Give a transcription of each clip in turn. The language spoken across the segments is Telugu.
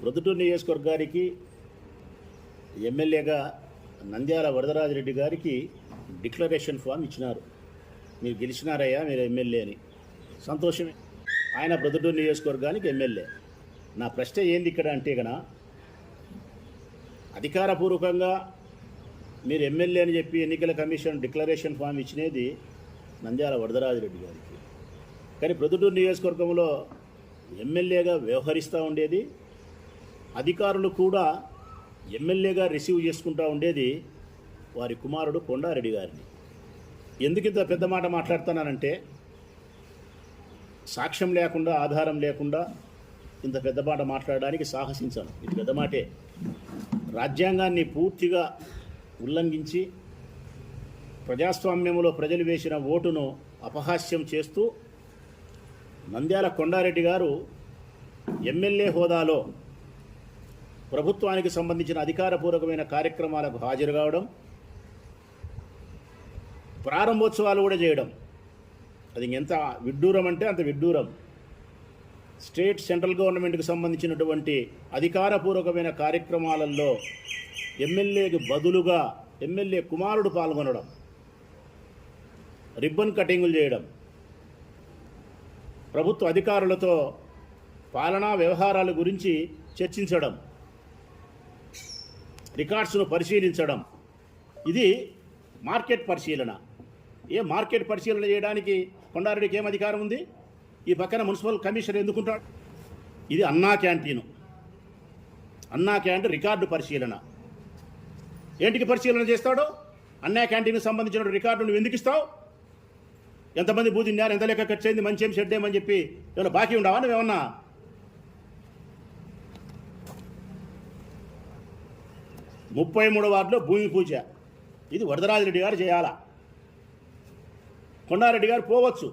ప్రొద్దుటూరు నియోజకవర్గానికి ఎమ్మెల్యేగా నంద్యాల వరదరాజరెడ్డి గారికి డిక్లరేషన్ ఫామ్ ఇచ్చినారు. మీరు గెలిచినారయ్యా మీరు ఎమ్మెల్యే అని. సంతోషమే. ఆయన ప్రొద్దుటూరు నియోజకవర్గానికి ఎమ్మెల్యే. నా ప్రశ్న ఏంది ఇక్కడ అంటే కన అధికారపూర్వకంగా మీరు ఎమ్మెల్యే అని చెప్పి ఎన్నికల కమిషన్ డిక్లరేషన్ ఫామ్ ఇచ్చినది నంద్యాల వరదరాజరెడ్డి గారికి. కానీ ప్రొద్దుటూరు నియోజకవర్గంలో ఎమ్మెల్యేగా వ్యవహరిస్తూ ఉండేది అధికారులు కూడా ఎమ్మెల్యేగా రిసీవ్ చేసుకుంటూ ఉండేది వారి కుమారుడు కొండారెడ్డి గారిని. ఎందుకు ఇంత పెద్ద మాట మాట్లాడుతున్నానంటే సాక్ష్యం లేకుండా ఆధారం లేకుండా ఇంత పెద్ద మాట మాట్లాడడానికి సాహసించాను. ఇది పెద్ద మాటే. రాజ్యాంగాన్ని పూర్తిగా ఉల్లంఘించి ప్రజాస్వామ్యంలో ప్రజలు వేసిన ఓటును అపహాస్యం చేస్తూ నంద్యాల కొండారెడ్డి గారు ఎమ్మెల్యే హోదాలో ప్రభుత్వానికి సంబంధించిన అధికారపూర్వకమైన కార్యక్రమాలకు హాజరు కావడం ప్రారంభోత్సవాలు కూడా చేయడం. అది ఎంత విడ్డూరం అంటే అంత విడ్డూరం. స్టేట్ సెంట్రల్ గవర్నమెంట్కి సంబంధించినటువంటి అధికారపూర్వకమైన కార్యక్రమాలలో ఎమ్మెల్యేకి బదులుగా ఎమ్మెల్యే కుమారుడు పాల్గొనడం రిబ్బన్ కటింగులు చేయడం ప్రభుత్వ అధికారులతో పాలనా వ్యవహారాల గురించి చర్చించడం. రికార్డ్స్ను పరిశీలించడం. ఇది మార్కెట్ పరిశీలన. ఏ మార్కెట్ పరిశీలన చేయడానికి కొండారెడ్డికి ఏం అధికారం ఉంది? ఈ పక్కన మున్సిపల్ కమిషనర్ ఎందుకుంటాడు? ఇది అన్నా క్యాంటీను. అన్నా క్యాంటీన్ రికార్డు పరిశీలన. ఏంటికి పరిశీలన చేస్తాడు? అన్నా క్యాంటీన్కి సంబంధించిన రికార్డు నువ్వు ఎందుకు ఇస్తావు? ఎంతమంది బూది ఎంత లెక్క ఖర్చు అయింది మంచి ఏం షెడ్ చెప్పి ఏమైనా బాకీ ఉండవా? నువ్వేమన్నా ముప్పై మూడు వార్డులో భూమి పూజ. ఇది వరదరాజరెడ్డి గారు చేయాలా. కొండారెడ్డి గారు పోవచ్చు.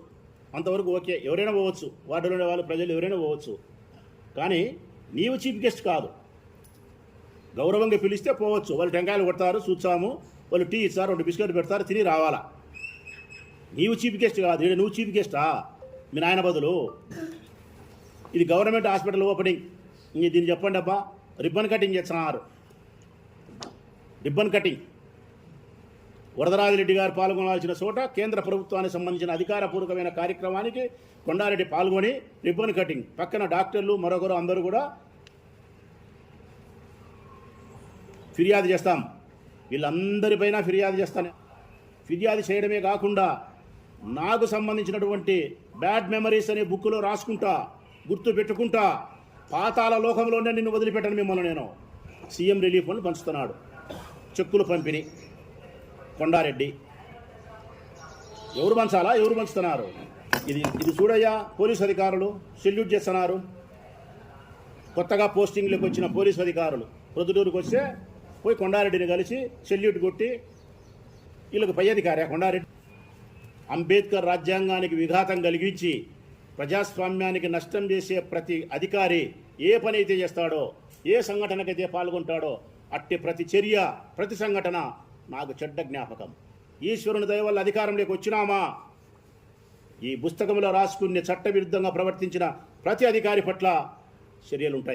అంతవరకు ఓకే. ఎవరైనా పోవచ్చు. వార్డులో ఉండే వాళ్ళు ప్రజలు ఎవరైనా పోవచ్చు. కానీ నీవు చీఫ్ గెస్ట్ కాదు. గౌరవంగా పిలిస్తే పోవచ్చు. వాళ్ళు టెంకాయలు కొడతారు చూచాము వాళ్ళు టీ ఇస్తారు రెండు బిస్కెట్ పెడతారు తిని రావాలా. నీవు చీఫ్ గెస్ట్ కాదు. ఇక్కడ నువ్వు చీఫ్ గెస్టా? మీ నాయన బదులు. ఇది గవర్నమెంట్ హాస్పిటల్ ఓపెనింగ్. ఇంక దీన్ని చెప్పండి అబ్బా. రిబ్బన్ కటింగ్ చేస్తున్నారు. Ribbon cutting. వరదరాజిరెడ్డి గారు పాల్గొనాల్సిన చోట కేంద్ర ప్రభుత్వానికి సంబంధించిన అధికారపూర్వకమైన కార్యక్రమానికి కొండారెడ్డి పాల్గొని రిబ్బన్ కటింగ్. పక్కన డాక్టర్లు మరొకరు అందరూ కూడా ఫిర్యాదు చేస్తాం. వీళ్ళందరిపైన ఫిర్యాదు చేస్తాను. ఫిర్యాదు చేయడమే కాకుండా నాకు సంబంధించినటువంటి బ్యాడ్ మెమరీస్ అనే బుక్లో రాసుకుంటా గుర్తు పెట్టుకుంటా పాతాల లోకంలోనే నిన్ను వదిలిపెట్టను మిమ్మల్ని నేను. సీఎం రిలీఫ్ అని పంచుతున్నాడు. చెక్కులు పంపిణీ. కొండారెడ్డి. ఎవరు పంచాలా ఎవరు పంచుతున్నారు ఇది ఇది చూడయ్యా పోలీసు అధికారులు సెల్యూట్ చేస్తున్నారు. కొత్తగా పోస్టింగ్లకు వచ్చిన పోలీసు అధికారులు ప్రొద్దుటూరుకు వస్తే పోయి కొండారెడ్డిని కలిసి సెల్యూట్ కొట్టి వీళ్ళకి పై అధికారి కొండారెడ్డి. అంబేద్కర్ రాజ్యాంగానికి విఘాతం కలిగించి ప్రజాస్వామ్యానికి నష్టం చేసే ప్రతి అధికారి ఏ పని అయితే చేస్తాడో ఏ సంఘటనకైతే పాల్గొంటాడో అట్టి ప్రతి చర్య ప్రతి సంఘటన నాకు చెడ్డ జ్ఞాపకం. ఈశ్వరుని దయ వల్ల అధికారంలోకి వచ్చినామా? ఈ పుస్తకంలో రాసుకునే చట్టవిరుద్ధంగా ప్రవర్తించిన ప్రతి అధికారి పట్ల చర్యలుంటాయి.